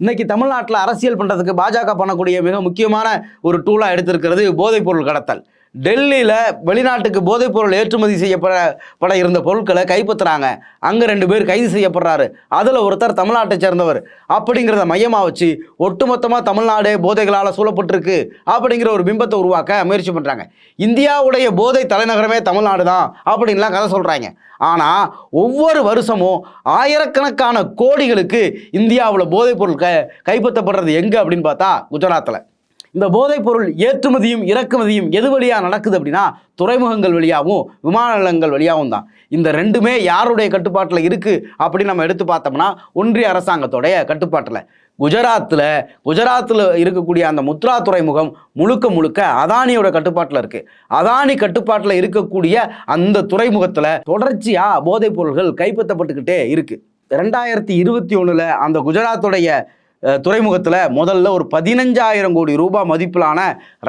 இன்னைக்கு தமிழ்நாட்டில் அரசியல் பண்ணுறதுக்கு பாஜக பண்ணக்கூடிய மிக முக்கியமான ஒரு டூலாக எடுத்திருக்கிறது போதைப்பொருள் கடத்தல். டெல்லியில் வெளிநாட்டுக்கு போதைப்பொருள் ஏற்றுமதி செய்யப்பட பட இருந்த பொருட்களை கைப்பற்றுறாங்க. அங்கே ரெண்டு பேர் கைது செய்யப்படுறாரு. அதில் ஒருத்தர் தமிழ்நாட்டை சேர்ந்தவர். அப்படிங்கிறத மையமாக வச்சு ஒட்டுமொத்தமாக தமிழ்நாடு போதைகளால் சூழப்பட்டிருக்கு அப்படிங்கிற ஒரு பிம்பத்தை உருவாக்க முயற்சி பண்ணுறாங்க இந்தியாவுடைய போதை தலைநகரமே தமிழ்நாடு தான் அப்படின்லாம் கதை சொல்கிறாங்க ஆனால் ஒவ்வொரு வருஷமும் ஆயிரக்கணக்கான கோடிகளுக்கு இந்தியாவில் போதைப்பொருள் க கைப்பற்றப்படுறது எங்கே அப்படின்னு பார்த்தா குஜராத்தில் இந்த போதைப்பொருள் ஏற்றுமதியும் இறக்குமதியும் எது வழியாக நடக்குது அப்படின்னா துறைமுகங்கள் வழியாகவும் விமான நிலையங்கள் வழியாகவும் தான். இந்த ரெண்டுமே யாருடைய கட்டுப்பாட்டில் இருக்குது அப்படின்னு நம்ம எடுத்து பார்த்தோம்னா ஒன்றிய அரசாங்கத்தோடைய கட்டுப்பாட்டில். குஜராத்தில் குஜராத்தில் இருக்கக்கூடிய அந்த முத்ரா துறைமுகம் முழுக்க முழுக்க அதானியோட கட்டுப்பாட்டில் இருக்குது அதானி கட்டுப்பாட்டில் இருக்கக்கூடிய அந்த துறைமுகத்தில் தொடர்ச்சியாக போதைப் பொருள்கள் கைப்பற்றப்பட்டுக்கிட்டே இருக்குது ரெண்டாயிரத்தி இருபத்தி ஒன்றில் அந்த குஜராத்துடைய துறைமுகத்தில் முதல்ல ஒரு பதினஞ்சாயிரம் கோடி ரூபாய் மதிப்பிலான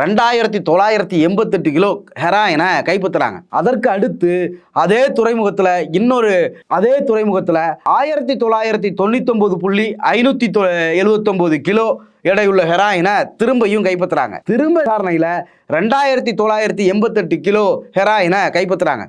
ரெண்டாயிரத்தி தொள்ளாயிரத்தி எண்பத்தெட்டு கிலோ ஹெராயினை கைப்பற்றுறாங்க. அதற்கு அடுத்து அதே துறைமுகத்தில் இன்னொரு அதே துறைமுகத்தில் ஆயிரத்தி தொள்ளாயிரத்தி தொண்ணூத்தொம்பது புள்ளி ஐநூற்றி தொ எழுபத்தொம்போது கிலோ எடையுள்ள ஹெராயினை திரும்பியும் கைப்பற்றுறாங்க. திரும்ப விசாரணையில் ரெண்டாயிரத்தி தொள்ளாயிரத்தி எண்பத்தெட்டு கிலோ ஹெராயினை கைப்பற்றுறாங்க.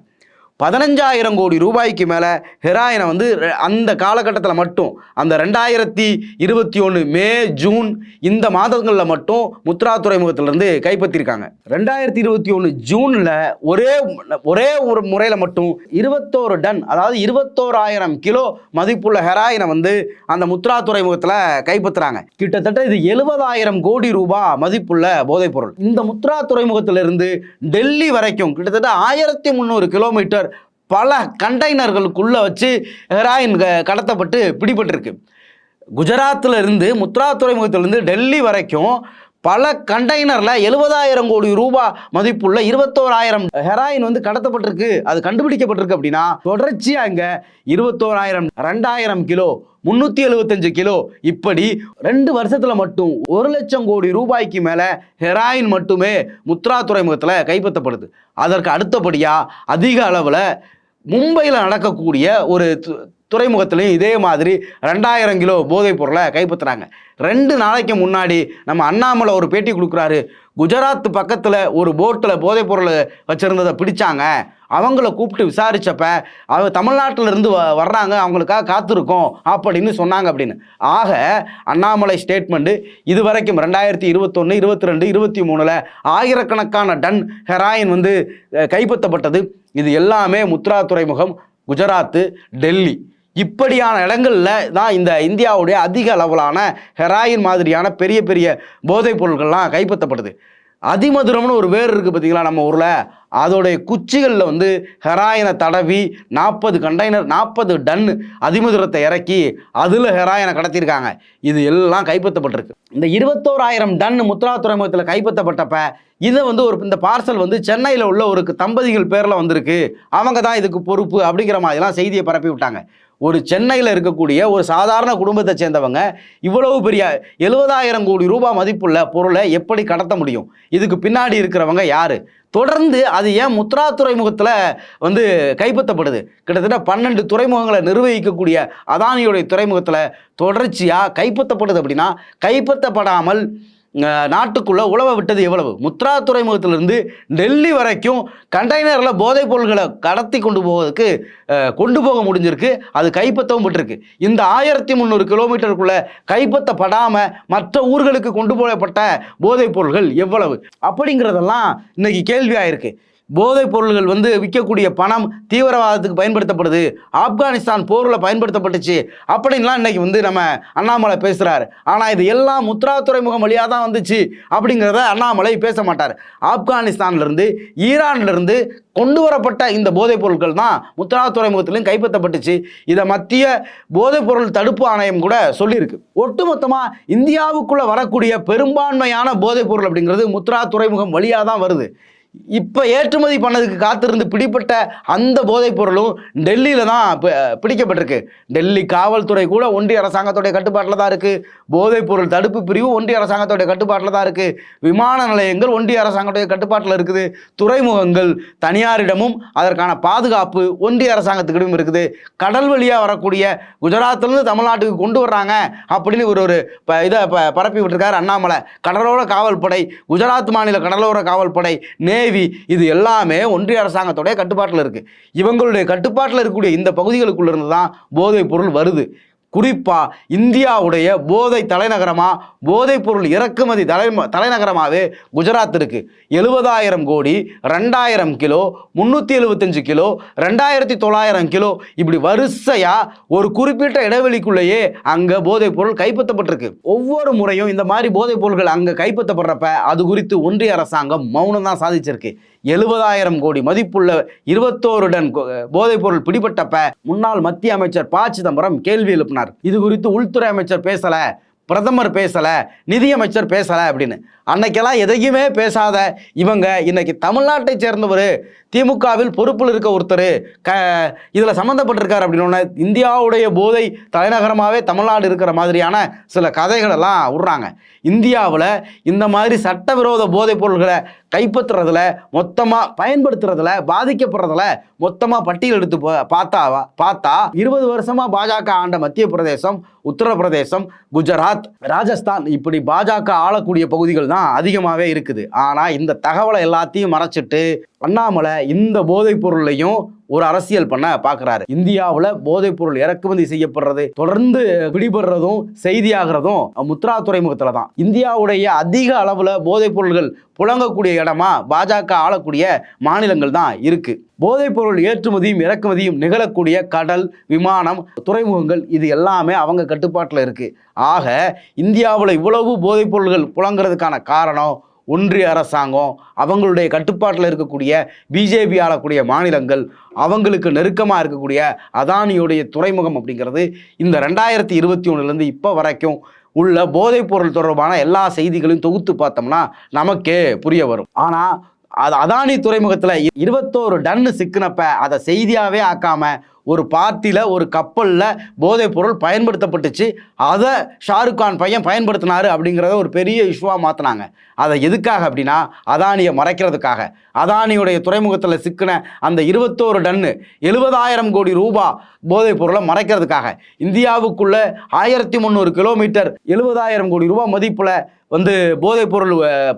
பதினஞ்சாயிரம் கோடி ரூபாய்க்கு மேலே ஹெராயினை வந்து அந்த காலகட்டத்தில் மட்டும் அந்த ரெண்டாயிரத்தி இருபத்தி ஒன்று மே ஜூன் இந்த மாதங்களில் மட்டும் முத்ரா துறைமுகத்திலேருந்து கைப்பற்றியிருக்காங்க ரெண்டாயிரத்தி இருபத்தி ஒன்று ஜூனில் ஒரே ஒரே ஒரு முறையில் மட்டும் இருபத்தோரு டன் அதாவது இருபத்தோராயிரம் கிலோ மதிப்புள்ள ஹெராயினை வந்து அந்த முத்ரா துறைமுகத்தில் கைப்பற்றுறாங்க. கிட்டத்தட்ட இது எழுபதாயிரம் கோடி ரூபாய் மதிப்புள்ள போதைப்பொருள். இந்த முத்ரா துறைமுகத்திலிருந்து டெல்லி வரைக்கும் கிட்டத்தட்ட ஆயிரத்தி முந்நூறு கிலோமீட்டர் பல கண்டெய்னர்களுக்குள்ளே வச்சு ஹெராயின் க- கடத்தப்பட்டு பிடிபட்டிருக்கு. குஜராத்தில் இருந்து முத்ரா துறைமுகத்திலிருந்து டெல்லி வரைக்கும் பல கண்டெய்னரில் எழுபதாயிரம் கோடி ரூபாய் மதிப்புள்ள இருபத்தோராயிரம் ஹெராயின் வந்து கடத்தப்பட்டிருக்கு. அது கண்டுபிடிக்கப்பட்டிருக்கு அப்படின்னா தொடர்ச்சியாக இங்கே இருபத்தோராயிரம் ரெண்டாயிரம் கிலோ முந்நூற்றி எழுபத்தஞ்சு கிலோ இப்படி ரெண்டு வருஷத்தில் மட்டும் ஒரு லட்சம் கோடி ரூபாய்க்கு மேலே ஹெராயின் மட்டுமே முத்ரா துறைமுகத்தில் கைப்பற்றப்படுது. அதற்கு அடுத்தபடியாக அதிக அளவில் மும்பையில் நடக்கக்கூடிய ஒரு துறைமுகத்திலையும் இதே மாதிரி ரெண்டாயிரம் கிலோ போதைப் பொருளை கைப்பற்றுறாங்க. ரெண்டு நாளைக்கு முன்னாடி நம்ம அண்ணாமலை ஒரு பேட்டி கொடுக்குறாரு. குஜராத் பக்கத்தில் ஒரு போட்டில் போதைப் பொருள் வச்சுருந்ததை பிடிச்சாங்க. அவங்கள கூப்பிட்டு விசாரித்தப்ப அவங்க தமிழ்நாட்டில் இருந்து வ வர்றாங்க. அவங்களுக்காக காத்திருக்கோம் அப்படின்னு சொன்னாங்க அப்படின்னு. ஆக அண்ணாமலை ஸ்டேட்மெண்ட்டு இது வரைக்கும் ரெண்டாயிரத்தி இருபத்தொன்று இருபத்தி ரெண்டு இருபத்தி மூணில் ஆயிரக்கணக்கான டன் ஹெராயின் வந்து கைப்பற்றப்பட்டது. இது எல்லாமே முத்ரா துறைமுகம் குஜராத்து டெல்லி. இப்படியான இடங்களில் தான் இந்த இந்தியாவுடைய அதிக அளவிலான ஹெராயின் மாதிரியான பெரிய பெரிய போதைப் பொருட்கள்லாம் கைப்பற்றப்படுது. அதிமதுரம்னு ஒரு வேர் இருக்குது பார்த்தீங்களா நம்ம ஊரில்? அதோடைய குச்சிகளில் வந்து ஹெராயினை தடவி நாற்பது கண்டெய்னர் நாற்பது டன் அதிமதுரத்தை இறக்கி அதில் ஹெராயினை கடத்தியிருக்காங்க. இது எல்லாம் கைப்பற்றப்பட்டிருக்கு. இந்த இருபத்தோராயிரம் டன் முத்ரா துறைமுகத்தில் கைப்பற்றப்பட்டப்ப இதை வந்து ஒரு இந்த பார்சல் வந்து சென்னையில் உள்ள ஒரு தம்பதிகள் பேரில் வந்திருக்கு. அவங்க தான் இதுக்கு பொறுப்பு அப்படிங்கிற மாதிரிலாம் செய்தியை பரப்பி விட்டாங்க ஒரு சென்னையில் இருக்கக்கூடிய ஒரு சாதாரண குடும்பத்தை சேர்ந்தவங்க இவ்வளவு பெரிய எழுபதாயிரம் கோடி ரூபாய் மதிப்புள்ள பொருளை எப்படி கடத்த முடியும்? இதுக்கு பின்னாடி இருக்கிறவங்க யார்? தொடர்ந்து அது ஏன் முத்ரா துறைமுகத்தில் வந்து கைப்பற்றப்படுது? கிட்டத்தட்ட பன்னெண்டு துறைமுகங்களை நிர்வகிக்கக்கூடிய அதானியுடைய துறைமுகத்தில் தொடர்ச்சியாக கைப்பற்றப்படுது அப்படின்னா கைப்பற்றப்படாமல் நாட்டுக்குள்ளே உழவ விட்டது எவ்வளவு? முத்ரா துறைமுகத்திலிருந்து டெல்லி வரைக்கும் கண்டெய்னரில் போதைப் பொருள்களை கடத்தி கொண்டு போவதற்கு கொண்டு போக முடிஞ்சிருக்கு. அது கைப்பற்றவும் பட்டிருக்கு. இந்த ஆயிரத்தி முந்நூறு கிலோமீட்டருக்குள்ளே கைப்பற்றப்படாமல் மற்ற ஊர்களுக்கு கொண்டு போகப்பட்ட போதைப் பொருள்கள் எவ்வளவு? அப்படிங்கிறதெல்லாம் இன்னைக்கு கேள்வியாயிருக்கு. போதைப் பொருள்கள் வந்து விற்கக்கூடிய பணம் தீவிரவாதத்துக்கு பயன்படுத்தப்படுது. ஆப்கானிஸ்தான் போரில் பயன்படுத்தப்பட்டுச்சு. அப்படின்லாம் இன்னைக்கு வந்து நம்ம அண்ணாமலை பேசுகிறாரு ஆனால் இது எல்லாம் முத்ரா துறைமுகம் வழியாக தான் வந்துச்சு அப்படிங்கிறத அண்ணாமலை பேச மாட்டார். ஆப்கானிஸ்தான்லேருந்து ஈரான்லேருந்து கொண்டு வரப்பட்ட இந்த போதைப் பொருட்கள் தான் முத்ரா துறைமுகத்திலையும் கைப்பற்றப்பட்டுச்சு. இதை மத்திய போதைப் பொருள் தடுப்பு ஆணையம் கூட சொல்லியிருக்கு. ஒட்டுமொத்தமாக இந்தியாவுக்குள்ளே வரக்கூடிய பெரும்பான்மையான போதைப் பொருள் அப்படிங்கிறது முத்ரா துறைமுகம் வழியாக தான் வருது. இப்போ ஏற்றுமதி பண்ணதுக்கு காத்திருந்து பிடிப்பட்ட அந்த போதைப் பொருளும் டெல்லியில் தான் பிடிக்கப்பட்டிருக்கு. டெல்லி காவல்துறை கூட ஒன்றிய அரசாங்கத்துடைய கட்டுப்பாட்டில் தான் இருக்குது போதைப் பொருள் தடுப்பு பிரிவு ஒன்றிய அரசாங்கத்துடைய கட்டுப்பாட்டில் தான் இருக்குது விமான நிலையங்கள் ஒன்றிய அரசாங்கத்துடைய கட்டுப்பாட்டில் இருக்குது. துறைமுகங்கள் தனியாரிடமும் அதற்கான பாதுகாப்பு ஒன்றிய அரசாங்கத்துக்கிடமும் இருக்குது. கடல் வழியாக வரக்கூடிய குஜராத்லேருந்து தமிழ்நாட்டுக்கு கொண்டு வர்றாங்க அப்படின்னு ஒரு ஒரு ப- இதை ப- பரப்பி விட்டுருக்காரு அண்ணாமலை. கடலோர காவல்படை குஜராத் மாநில கடலோர காவல்படை நேவி இது எல்லாமே ஒன்றிய அரசாங்கத்துடைய கட்டுப்பாட்டில் இருக்குது இவங்களுடைய கட்டுப்பாட்டில் இருக்கக்கூடிய இந்த பகுதிகளுக்குள்ளேருந்து தான் போதைப் பொருள் வருது. குறிப்பாக இந்தியாவுடைய போதை தலைநகரமாக போதைப் பொருள் இறக்குமதி தலை தலைநகரமாகவே குஜராத் இருக்குது எழுபதாயிரம் கோடி ரெண்டாயிரம் கிலோ முந்நூற்றி எழுபத்தஞ்சு கிலோ ரெண்டாயிரத்தி தொள்ளாயிரம் கிலோ. இப்படி வரிசையாக ஒரு குறிப்பிட்ட இடைவெளிக்குள்ளேயே அங்கே போதைப் பொருள் கைப்பற்றப்பட்டிருக்கு. ஒவ்வொரு முறையும் இந்த மாதிரி போதைப் பொருள்கள் கைப்பற்றப்படுறப்ப அது குறித்து ஒன்றிய அரசாங்கம் மௌனம் தான் சாதிச்சிருக்கு. எழுபதாயிரம் கோடி மதிப்புள்ள இருபத்தோரு டன் போதைப்பொருள் பிடிபட்டப்ப முன்னாள் மத்திய அமைச்சர் ப சிதம்பரம் கேள்வி எழுப்பினார். இது குறித்து உள்துறை அமைச்சர் பேசல. பிரதமர் பேசலை நிதியமைச்சர் பேசலை அப்படின்னு. அன்னைக்கெல்லாம் எதையுமே பேசாத இவங்க இன்னைக்கு தமிழ்நாட்டை சேர்ந்தவர் திமுகவில் பொறுப்பில் இருக்க ஒருத்தர் க இதில் சம்மந்தப்பட்டிருக்கார் அப்படின்னு இந்தியாவுடைய போதை தலைநகரமாகவே தமிழ்நாடு இருக்கிற மாதிரியான சில கதைகளெல்லாம் விட்றாங்க. இந்தியாவில் இந்த மாதிரி சட்டவிரோத போதைப் பொருள்களை கைப்பற்றுறதுல மொத்தமாக பயன்படுத்துறதுல பாதிக்கப்படுறதுல மொத்தமாக பட்டியல் எடுத்து பா- பார்த்தா பார்த்தா இருபது வருஷமாக பாஜக ஆண்ட மத்திய பிரதேசம் உத்தரப்பிரதேசம் குஜராத் ராஜஸ்தான் இப்படி பாஜக ஆளக்கூடிய பகுதிகள் தான் அதிகமாகவே இருக்குது. ஆனால் இந்த தகவலை எல்லாத்தையும் மறைச்சிட்டு அண்ணாமலை இந்த போதைப் பொருளையும் ஒரு அரசியல் பண்ண பார்க்குறாரு. இந்தியாவில் போதைப் பொருள் இறக்குமதி செய்யப்படுறது தொடர்ந்து பிடிபடுறதும் செய்தியாகிறதும் முத்ரா துறைமுகத்தில் தான் இந்தியாவுடைய அதிக அளவில் போதைப் பொருள்கள் புழங்கக்கூடிய இடமா பாஜக ஆளக்கூடிய மாநிலங்கள் தான் இருக்கு. போதைப் பொருள் ஏற்றுமதியும் இறக்குமதியும் நிகழக்கூடிய கடல் விமானம் துறைமுகங்கள் இது எல்லாமே அவங்க கட்டுப்பாட்டில் இருக்கு. ஆக இந்தியாவில் இவ்வளவு போதைப் பொருள்கள் புழங்குறதுக்கான காரணம் ஒன்றிய அரசாங்கம் அவங்களுடைய கட்டுப்பாட்டில் இருக்கக்கூடிய பிஜேபி ஆளக்கூடிய மாநிலங்கள் அவங்களுக்கு நெருக்கமாக இருக்கக்கூடிய அதானியுடைய துறைமுகம் அப்படிங்கிறது இந்த ரெண்டாயிரத்தி இருபத்தி ஒன்றுலேருந்து இப்போ வரைக்கும் உள்ள போதைப்பொருள் தொடர்பான எல்லா செய்திகளையும் தொகுத்து பார்த்தோம்னா நமக்கே புரிய வரும். ஆனால் அது அதானி துறைமுகத்தில் இருபத்தோரு டன்னு சிக்கினப்ப அதை செய்தியாகவே ஆக்காமல் ஒரு பார்ட்டியில் ஒரு கப்பலில் போதைப் பொருள் பயன்படுத்தப்பட்டுச்சு. அதை ஷாருக் கான் பையன் பயன்படுத்தினாரு அப்படிங்கிறத ஒரு பெரிய இஷ்யூவாக மாற்றினாங்க அதை எதுக்காக அப்படின்னா அதானியை மறைக்கிறதுக்காக. அதானியுடைய துறைமுகத்தில் சிக்கின அந்த இருபத்தோரு டன்னு எழுபதாயிரம் கோடி ரூபா போதைப் பொருளை மறைக்கிறதுக்காக. இந்தியாவுக்குள்ள ஆயிரத்தி முந்நூறு கிலோமீட்டர் எழுபதாயிரம் கோடி ரூபா மதிப்பில் வந்து போதைப் பொருள்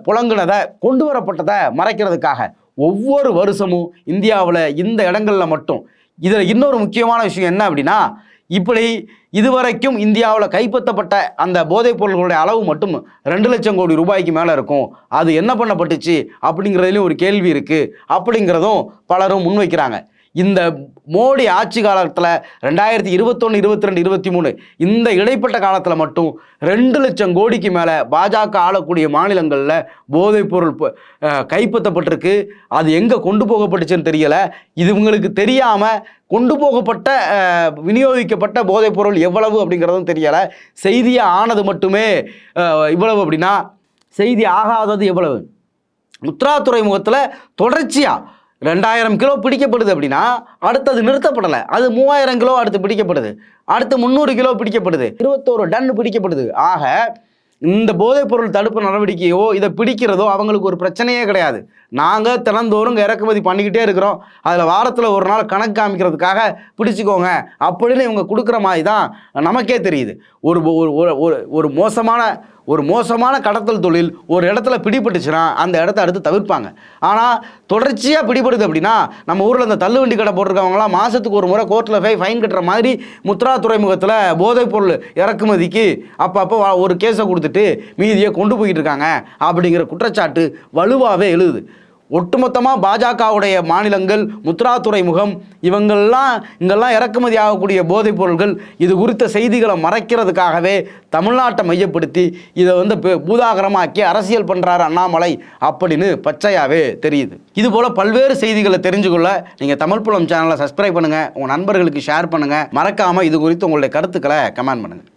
புழங்குனதை கொண்டு வரப்பட்டதை மறைக்கிறதுக்காக. ஒவ்வொரு வருஷமும் இந்தியாவில் இந்த இடங்கள்ல மட்டும் இதில் இன்னொரு முக்கியமான விஷயம் என்ன அப்படின்னா இப்படி இதுவரைக்கும் இந்தியாவில் கைப்பற்றப்பட்ட அந்த போதைப் பொருள்களுடைய அளவு மட்டும் ரெண்டு லட்சம் கோடி ரூபாய்க்கு மேலே இருக்கும். அது என்ன பண்ணப்பட்டுச்சு? அப்படிங்கிறதுலையும் ஒரு கேள்வி இருக்குது அப்படிங்கிறதும் பலரும் முன்வைக்கிறாங்க. இந்த மோடி ஆட்சி காலத்தில் ரெண்டாயிரத்தி இருபத்தொன்று இருபத்தி ரெண்டு இருபத்தி மூணு இந்த இடைப்பட்ட காலத்தில் மட்டும் ரெண்டு லட்சம் கோடிக்கு மேலே பாஜக ஆளக்கூடிய மாநிலங்களில் போதைப்பொருள் கைப்பற்றப்பட்டிருக்கு. அது எங்கே கொண்டு போகப்பட்டுச்சுன்னு தெரியலை. இது உங்களுக்கு தெரியாமல் கொண்டு போகப்பட்ட விநியோகிக்கப்பட்ட போதைப்பொருள் எவ்வளவு அப்படிங்கிறதும் தெரியலை. செய்தியாக ஆனது மட்டுமே இவ்வளவு அப்படின்னா செய்தி ஆகாதது எவ்வளவு? முத்ரா துறைமுகத்தில் தொடர்ச்சியாக ரெண்டாயிரம் கிலோ பிடிக்கப்படுது அப்படின்னா அடுத்தது நிறுத்தப்படலை. அது மூவாயிரம் கிலோ அடுத்து பிடிக்கப்படுது. அடுத்து முந்நூறு கிலோ பிடிக்கப்படுது. இருபத்தோரு டன் பிடிக்கப்படுது. ஆக இந்த போதைப்பொருள் தடுப்பு நடவடிக்கையோ இதை பிடிக்கிறதோ அவங்களுக்கு ஒரு பிரச்சனையே கிடையாது. நாங்கள் தினந்தோறும் இறக்குமதி பண்ணிக்கிட்டே இருக்கிறோம். அதில் வாரத்தில் ஒரு நாள் கணக்கு காமிக்கிறதுக்காக பிடிச்சிக்கோங்க. அப்படின்னு இவங்க கொடுக்குற மாதிரி தான் நமக்கே தெரியுது. ஒரு ஒரு- ஒரு ஒரு ஒரு மோசமான ஒரு மோசமான கடத்தல் தொழில் ஒரு இடத்துல பிடிபட்டுச்சுன்னா அந்த இடத்த அடுத்து தவிர்ப்பாங்க. ஆனால் தொடர்ச்சியாக பிடிபடுது அப்படின்னா நம்ம ஊரில் இந்த தள்ளுவண்டி கடை போட்டிருக்கவங்களாம் மாதத்துக்கு ஒரு முறை கோர்ட்டில் போய் ஃபைன் கட்டுற மாதிரி முத்ரா துறைமுகத்தில் போதைப் பொருள் இறக்குமதிக்கு அப்பப்போ ஒரு கேஸை கொடுத்துட்டு மீதியை கொண்டு போய்கிட்டு இருக்காங்க அப்படிங்கிற குற்றச்சாட்டு வலுவாகவே எழுது. ஒட்டுமொத்தமாக பாஜகவுடைய மாநிலங்கள் முத்ரா துறைமுகம் இவங்கெல்லாம் இங்கெல்லாம் இறக்குமதி ஆகக்கூடிய போதைப் பொருள்கள் இது குறித்த செய்திகளை மறைக்கிறதுக்காகவே தமிழ்நாட்டை மையப்படுத்தி இதை வந்து பூதாகரமாக்கி அரசியல் பண்ணுறாரு அண்ணாமலை அப்படின்னு பச்சையாகவே தெரியுது. இதுபோல் பல்வேறு செய்திகளை தெரிஞ்சுக்கொள்ள நீங்கள் தமிழ் புலம் சேனலை சப்ஸ்கிரைப் பண்ணுங்கள் உங்கள் நண்பர்களுக்கு ஷேர் பண்ணுங்கள் மறக்காமல் இது குறித்து உங்களுடைய கருத்துக்களை கமெண்ட் பண்ணுங்கள்